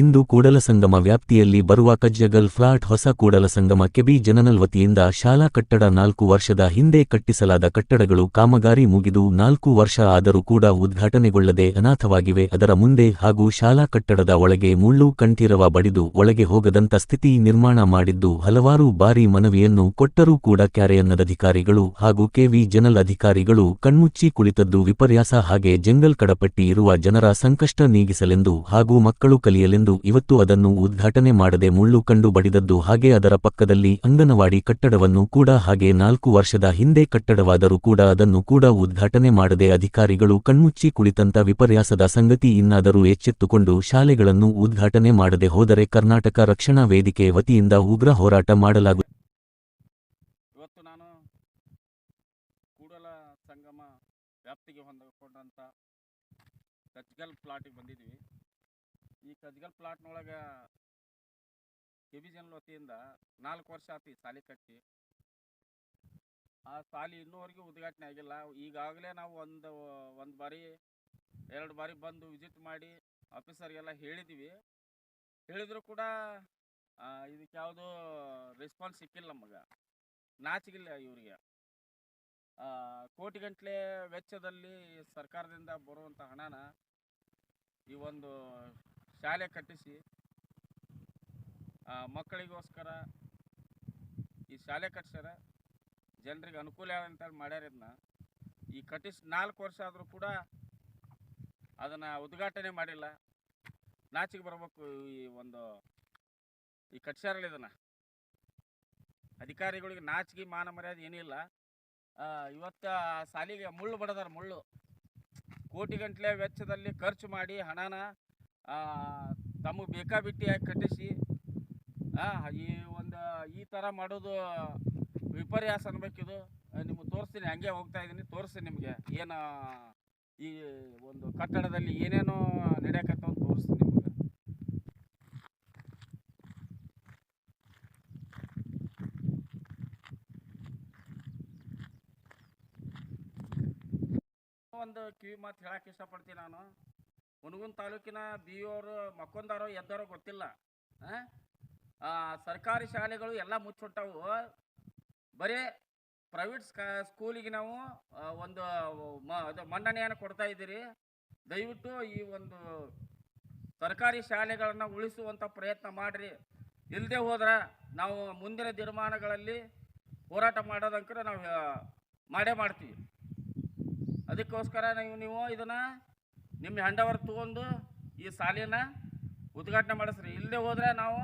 ಇಂದು ಕೂಡಲಸಂಗಮ ವ್ಯಾಪ್ತಿಯಲ್ಲಿ ಬರುವ ಕಜ್ಜಗಲ್ ಫ್ಲಾಟ್ ಹೊಸ ಕೂಡಲಸಂಗಮ ಕೆಬಿ ಜನನಲ್ ವತಿಯಿಂದ ಶಾಲಾ ಕಟ್ಟಡ ನಾಲ್ಕು ವರ್ಷದ ಹಿಂದೆ ಕಟ್ಟಿಸಲಾದ ಕಟ್ಟಡಗಳು ಕಾಮಗಾರಿ ಮುಗಿದು ನಾಲ್ಕು ವರ್ಷ ಆದರೂ ಕೂಡ ಉದ್ಘಾಟನೆಗೊಳ್ಳದೆ ಅನಾಥವಾಗಿವೆ. ಅದರ ಮುಂದೆ ಹಾಗೂ ಶಾಲಾ ಕಟ್ಟಡದ ಒಳಗೆ ಮುಳ್ಳು ಕಂಠೀರವ ಬಡಿದು ಒಳಗೆ ಹೋಗದಂತ ಸ್ಥಿತಿ ನಿರ್ಮಾಣ ಮಾಡಿದ್ದು ಹಲವಾರು ಬಾರಿ ಮನವಿಯನ್ನು ಕೊಟ್ಟರೂ ಕೂಡ ಕ್ಯಾರೆಯನ್ನದ ಅಧಿಕಾರಿಗಳು ಹಾಗೂ ಕೆವಿ ಜನಲ್ ಅಧಿಕಾರಿಗಳು ಕಣ್ಮುಚ್ಚಿ ಕುಳಿತದ್ದು ವಿಪರ್ಯಾಸ. ಹಾಗೆ ಜಂಗಲ್ ಕಡಪಟ್ಟಿ ಇರುವ ಜನರ ಸಂಕಷ್ಟ ನೀಗಿಸಲೆಂದು ಹಾಗೂ ಮಕ್ಕಳು ಕಲಿಯಲೆಂದು ಇವತ್ತು ಅದನ್ನು ಉದ್ಘಾಟನೆ ಮಾಡದೆ ಮುಳ್ಳು ಕಂಡು ಬಡಿದದ್ದು ಹಾಗೆ ಅದರ ಪಕ್ಕದಲ್ಲಿ ಅಂಗನವಾಡಿ ಕಟ್ಟಡವನ್ನು ಕೂಡ ಹಾಗೆ ನಾಲ್ಕು ವರ್ಷದ ಹಿಂದೆ ಕಟ್ಟಡವಾದರೂ ಕೂಡ ಅದನ್ನು ಕೂಡ ಉದ್ಘಾಟನೆ ಮಾಡದೆ ಅಧಿಕಾರಿಗಳು ಕಣ್ಮುಚ್ಚಿ ಕುಳಿತಂತ ವಿಪರ್ಯಾಸದ ಸಂಗತಿ ಇನ್ನಾದರೂ ಎಚ್ಚೆತ್ತುಕೊಂಡು ಶಾಲೆಗಳನ್ನು ಉದ್ಘಾಟನೆ ಮಾಡದೆ ಹೋದರೆ ಕರ್ನಾಟಕ ರಕ್ಷಣಾ ವೇದಿಕೆ ವತಿಯಿಂದ ಉಗ್ರ ಹೋರಾಟ ಮಾಡಲಾಗುತ್ತದೆ ಸಂಗಮ ವ್ಯಾಪ್ತಿಗೆ ಹೊಂದಿಕೊಂಡಂಥ ಕಜ್ಗಲ್ ಪ್ಲಾಟಿಗೆ ಬಂದಿದ್ವಿ ಈ ಕಜ್ಗಲ್ ಪ್ಲಾಟ್ನೊಳಗೆ ಕೆಬಿಜನ್ ವತಿಯಿಂದ ನಾಲ್ಕು ವರ್ಷ ಆತು ಈ ಸಾಲಿ ಕಟ್ಟಿ. ಆ ಸಾಲಿ ಇನ್ನೂವರೆಗೂ ಉದ್ಘಾಟನೆ ಆಗಿಲ್ಲ. ಈಗಾಗಲೇ ನಾವು ಒಂದು ಒಂದು ಬಾರಿ, ಎರಡು ಬಾರಿ ಬಂದು ವಿಸಿಟ್ ಮಾಡಿ ಆಫೀಸರ್ಗೆಲ್ಲ ಹೇಳಿದ್ವಿ. ಹೇಳಿದರೂ ಕೂಡ ಇದಕ್ಕೆ ಯಾವುದೂ ರೆಸ್ಪಾನ್ಸ್ ಸಿಕ್ಕಿಲ್ಲ ನಮಗೆ. ನಾಚಿಗಿಲ್ಲ ಇವರಿಗೆ. ಕೋಟಿಗಂಟ್ಲೆ ವೆಚ್ಚದಲ್ಲಿ ಸರ್ಕಾರದಿಂದ ಬರುವಂಥ ಹಣನ ಈ ಒಂದು ಶಾಲೆ ಕಟ್ಟಿಸಿ ಮಕ್ಕಳಿಗೋಸ್ಕರ ಈ ಶಾಲೆ ಕಟ್ಸ್ಯಾರ. ಜನರಿಗೆ ಅನುಕೂಲ ಅಂತೇಳಿ ಮಾಡ್ಯಾರ ಇದನ್ನ ಈ ಕಟ್ಟಿಸಿ ನಾಲ್ಕು ವರ್ಷ ಆದರೂ ಕೂಡ ಅದನ್ನು ಉದ್ಘಾಟನೆ ಮಾಡಿಲ್ಲ. ನಾಚಿಗೆ ಬರಬೇಕು ಈ ಒಂದು, ಈ ಕಟ್ಸ್ಯಾರಲ್ಲ ಇದನ್ನು. ಅಧಿಕಾರಿಗಳಿಗೆ ನಾಚಿಗೆ ಮಾನ ಮರ್ಯಾದೆ ಏನಿಲ್ಲ ಇವತ್ತು ಸಾಲಿಗೆ ಮುಳ್ಳು ಬಡದಾರ ಮುಳ್ಳು. ಕೋಟಿಗಟ್ಟಲೆ ವೆಚ್ಚದಲ್ಲಿ ಖರ್ಚು ಮಾಡಿ ಹಣನ ತಮಗೆ ಬೇಕಾಬಿಟ್ಟಿಯಾಗಿ ಕಟ್ಟಿಸಿ? ಈ ಒಂದು, ಈ ಥರ ಮಾಡೋದು ವಿಪರ್ಯಾಸ ಅನ್ಬೇಕಿದು. ನಿಮ್ಗೆ ತೋರಿಸ್ತೀನಿ, ಹಂಗೆ ಹೋಗ್ತಾ ಇದ್ದೀನಿ ತೋರಿಸ್ತೀನಿ ನಿಮಗೆ. ಏನು, ಈ ಒಂದು ಕಟ್ಟಡದಲ್ಲಿ ಏನೇನೋ ನಡೆಯಕತ್ತ ತೋರಿಸ್ತೀನಿ ನಿಮಗೆ. ಒಂದು ಕಿವಿ ಮಾತು ಹೇಳಕ್ಕೆ ಇಷ್ಟಪಡ್ತೀನಿ ನಾನು. ಹುನಗುನ್ ತಾಲೂಕಿನ ಬಿ ಅವರು ಮಕ್ಕೊಂದಾರೋ, ಎದ್ದಾರೋ ಗೊತ್ತಿಲ್ಲ. ಸರ್ಕಾರಿ ಶಾಲೆಗಳು ಎಲ್ಲ ಮುಚ್ಚುಟ್ಟವು. ಬರೀ ಪ್ರೈವೇಟ್ ಸ್ಕಾ, ಸ್ಕೂಲಿಗೆ ನಾವು ಒಂದು, ಮ ಮನ್ನಣೆಯನ್ನು ಕೊಡ್ತಾ ಇದ್ದೀರಿ. ದಯವಿಟ್ಟು ಈ ಒಂದು ಸರ್ಕಾರಿ ಶಾಲೆಗಳನ್ನು ಉಳಿಸುವಂಥ ಪ್ರಯತ್ನ ಮಾಡಿರಿ. ಇಲ್ಲದೆ ಹೋದ್ರೆ ನಾವು ಮುಂದಿನ ದಿನಮಾನಗಳಲ್ಲಿ ಹೋರಾಟ ಮಾಡೋದಂಕ್ರೆ ನಾವು ಮಾಡೇ ಮಾಡ್ತೀವಿ. ಅದಕ್ಕೋಸ್ಕರ ನೀವು ನೀವು ಇದನ್ನು ನಿಮ್ಮ ಹ್ಯಾಂಡವರ್ ತೊಗೊಂಡು ಈ ಸಾಲಿನ ಉದ್ಘಾಟನೆ ಮಾಡಿಸ್ರಿ. ಇಲ್ಲದೆ ಹೋದರೆ ನಾವು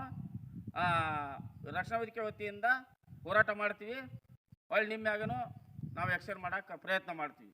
ರಕ್ಷಣಾ ವೇದಿಕೆ ವತಿಯಿಂದ ಹೋರಾಟ ಮಾಡ್ತೀವಿ. ಹೊಳ್ಳಿ ನಿಮ್ಮ ಮ್ಯಾಗನು ನಾವು ಎಕ್ಸ್ಚೇಂಜ್ ಮಾಡೋಕ್ಕೆ ಪ್ರಯತ್ನ ಮಾಡ್ತೀವಿ.